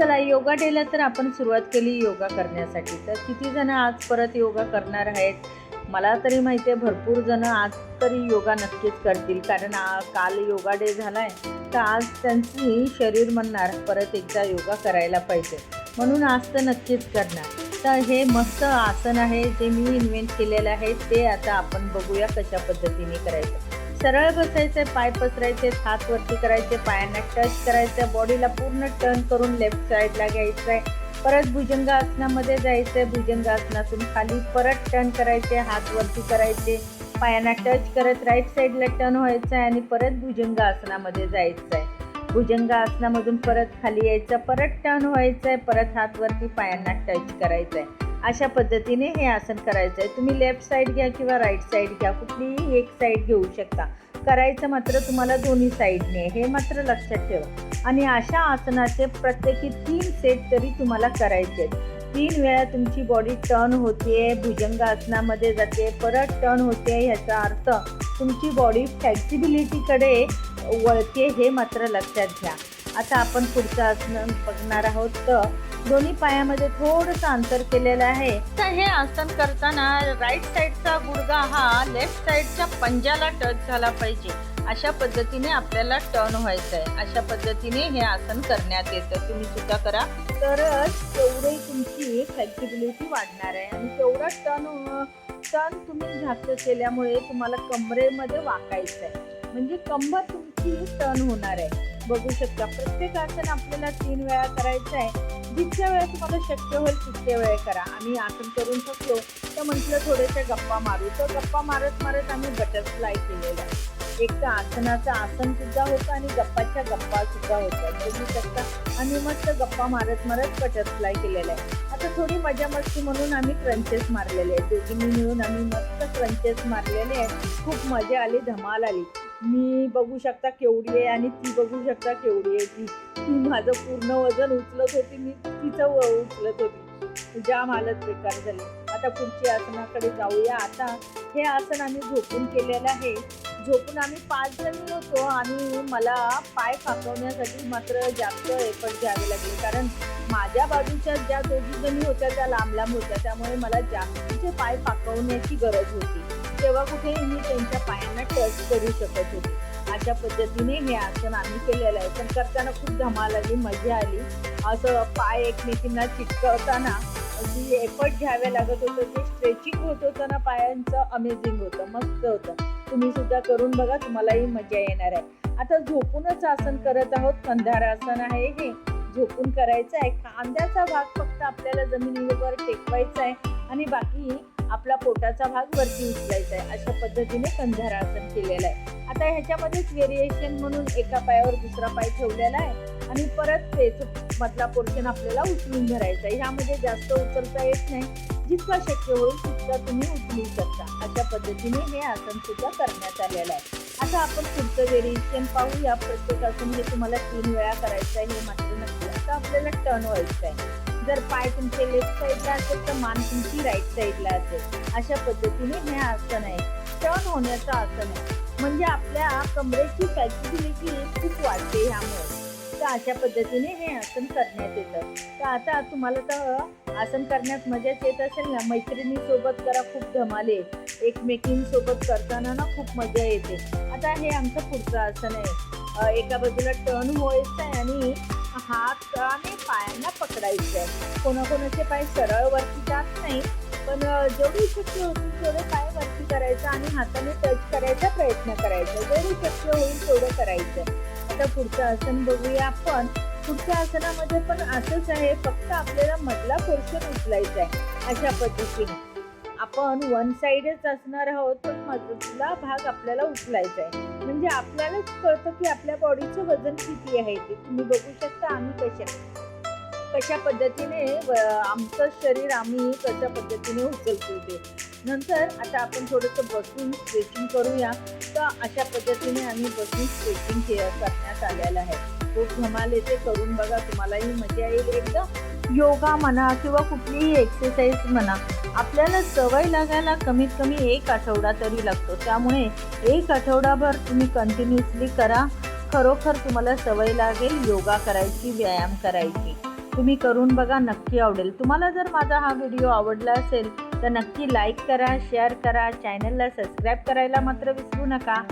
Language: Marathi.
चला योगा डेला तर आपण सुरुवात केली योगा करण्यासाठी. तर किती जण आज परत योगा करणार आहेत? मला तरी माहिती आहे भरपूर जण आज तरी योगा नक्कीच करतील. कारण काल योगा डे झाला आहे तर आज त्यांची शरीर म्हणणार परत एकदा योगा करायला पाहिजे. म्हणून आज तर नक्कीच करणार. तर हे मस्त आसन आहे जे मी इन्व्हेंट केलेलं आहे ते आता आपण बघूया कशा पद्धतीने करायचं. सरळ बसायचे पाय पसरायचे हात वरती करायचे पायांना टच करायचं बॉडीला पूर्ण टर्न करून लेफ्ट साईडला घ्यायचं आहे परत भुजंगासनामध्ये जायचं भुजंगासनातून खाली परत टर्न करायचे हात वरती करायचे पायांना टच करत राईट साईडला टर्न व्हायचं आहे आणि परत भुजंगासनामध्ये जायचं आहे भुजंगासनामधून परत खाली यायचं परत टर्न व्हायचं आहे परत हात वरती पायांना टच करायचं आहे अशा पद्धतीने हे आसन करायचं आहे तुम्ही लेफ्ट साईड घ्या किंवा राईट साईड घ्या. कुठलीही एक साईड घेऊ शकता. करायचं मात्र तुम्हाला दोन्ही साईडने हे मात्र लक्षात ठेवा. आणि अशा आसनाचे प्रत्येकी तीन सेट तरी तुम्हाला करायचे आहेत तीन वेळा तुमची बॉडी टर्न होते भुजंग आसनामध्ये जाते परत टर्न होते ह्याचा अर्थ तुमची बॉडी फ्लेक्झिबिलिटीकडे वळते हे मात्र लक्षात घ्या. आता आपण पुढचं आसन बघणार आहोत. तर दोन्ही पायामध्ये थोडस अंतर केलेलं आहे. तर हे आसन करताना राईट साईडचा गुडगा हा लेफ्ट साईडच्या पंजाला टच झाला पाहिजे. अशा पद्धतीने आपल्याला टर्न व्हायचं आहे अशा पद्धतीने हे आसन करण्यात येतं. तुम्ही सुद्धा करा. तरच तेवढी तुमची फ्लेक्सिबिलिटी वाढणार आहे. आणि तेवढा टर्न टर्न तुम्ही जास्त केल्यामुळे तुम्हाला कमरेमध्ये वाकायचं आहे म्हणजे कंबर तीन टर्न होणार आहे. बघू शकता प्रत्येक आसन आपल्याला तीन वेळा करायचं आहे. जितक्या वेळा तुम्हाला शक्य होईल तितक्या वेळ करा. आम्ही आसन करून शकलो तर म्हटलं थोडेशा गप्पा मारू. तर गप्पा मारत मारत आम्ही बटरफ्लाय केलेला आहे. एक तर आसनाचं आसन सुद्धा होतं आणि गप्पाच्या गप्पा सुद्धा होतात बघू शकता आणि मस्त गप्पा मारत मारत बटरफ्लाय केलेला आहे. आता थोडी मजा मस्ती म्हणून आम्ही क्रंचेस मारलेले आहेत. दोघींनी मिळून आम्ही मस्त क्रंचेस मारलेले आहेत. खूप मजा आली धमाल आली. मी बघू शकता केवढी आहे आणि ती बघू शकता केवढी आहे ती. ती माझं पूर्ण वजन उचलत होती मी तिचं व उचलत होती. जाम हालत बेकार झाली. आता पुढची आसनाकडे जाऊया. आता हे आसन आम्ही झोपून केलेलं आहे. झोपून आम्ही पाच जणी होतो आणि मला पाय फाकवण्यासाठी मात्र जास्त एफर्ट घ्यावे लागले. कारण माझ्या बाजूच्या ज्या दोघी जणी होत्या त्या लांब लांब होत्या. त्यामुळे मला जास्तीचे पाय पाकवण्याची गरज होती. तेव्हा कुठे मी त्यांच्या पायांना टच करू शकत होते. अशा पद्धतीने हे आसन आम्ही केलेलं आहे. पण करताना खूप धमाल आली मजा आली. असं पाय एकमेकींना चिटकवताना जी एफर्ट घ्यावे लागत होतं. ते स्ट्रेचिंग होत होतं ना पायांचं अमेझिंग होतं मस्त होतं. तुम्ही सुद्धा करून बघा तुम्हालाही मजा येणार आहे. आता झोपूनच आसन करत आहोत. कंधार आसन आहे हे. झोपून करायचं आहे. कांद्याचा भाग फक्त आपल्याला जमिनीवर टेकवायचा आहे आणि बाकी आपला पोटाचा भाग वरती उचलायचा आहे. अशा पद्धतीने कंधारासन केलेलं आहे. आता ह्याच्यामध्येच व्हेरिएशन म्हणून एका पायावर दुसरा पाय ठेवलेला आहे. आणि परत तेच मधला पोर्शन आपल्याला उचलून धरायचा आहे. ह्यामध्ये जास्त उचलता येत नाही. जितका शक्य होईल तितका तुम्ही उचलू शकता अशा पद्धतीने हे आसन सुद्धा करण्यात आलेलं आहे. आता आपण पुढचं व्हेरिएशन पाहूया. प्रत्येक आसन हे म्हणजे तुम्हाला तीन वेळा करायचं आहे हे मात्र नक्की. आता आपल्याला टर्न व्हायचं आहे. जर पाय तुमचे लेफ्ट साईडला असेल तर मान तुमची राईट साईडला असेल. अशा पद्धतीने हे आसन आहे. टर्न होण्याचं आसन आहे. म्हणजे आपल्या कमरेची फ्लेक्सिबिलिटी खूप वाढते ह्यामुळे. तर अशा पद्धतीने हे आसन करण्यात येतं. तर आता तुम्हाला तर आसन करण्यात मजाच येत असेल ना? मैत्रिणीसोबत करा खूप धमाले. एकमेकींसोबत करताना ना खूप मजा येते. आता हे आमचं पुढचं आसन आहे. एका बाजूला टर्न व्हायचं आहे आणि हात आणि पायांना पकडायचं आहे. कोणाकोणाचे पाय सरळ वरती जात नाही पण जेवढी शक्य होईल तेवढे पाय वरती करायचं आणि हाताने टच करायचा प्रयत्न करायचा. जेवढी शक्य होईल तेवढं करायचं. आता पुढचं आसन बघूया आपण. पुढच्या आसनामध्ये पण असंच आहे फक्त आपल्याला मधला पोर्शन उचलायचा आहे अशा पद्धतीने. आपण वन साइडच असणार आहोत पण मधला भाग आपल्याला उचलायचा आहे. म्हणजे आपल्यालाच कळतं की आपल्या बॉडीचं वजन किती आहे ते. तुम्ही बघू शकता आम्ही कशा कशा पद्धतीने आमचं शरीर आम्ही कशा पद्धतीने उचलतो ते. नंतर आता आपण थोडंसं बसून स्ट्रेचिंग करूया. तर अशा पद्धतीने आम्ही बसून स्ट्रेचिंग केअर करण्यात आलेलं आहे. खूप धमाल येते करून बघा तुम्हालाही मजा येईल. एकदम योगा म्हणा किंवा कुठलीही एक्सरसाइज म्हणा आपल्याला सवय लागायला कमीत कमी एक आठवडा तरी लागतो. त्यामुळे एक आठवडाभर तुम्ही कंटिन्युअसली करा. खरोखर तुम्हाला सवय लागेल योगा करायची व्यायाम करायची. तुम्ही करून बघा नक्की आवडेल. तुम्हाला जर माझा हा व्हिडिओ आवडला असेल तर नक्की लाईक करा शेअर करा चॅनलला सबस्क्राईब करायला मात्र विसरू नका.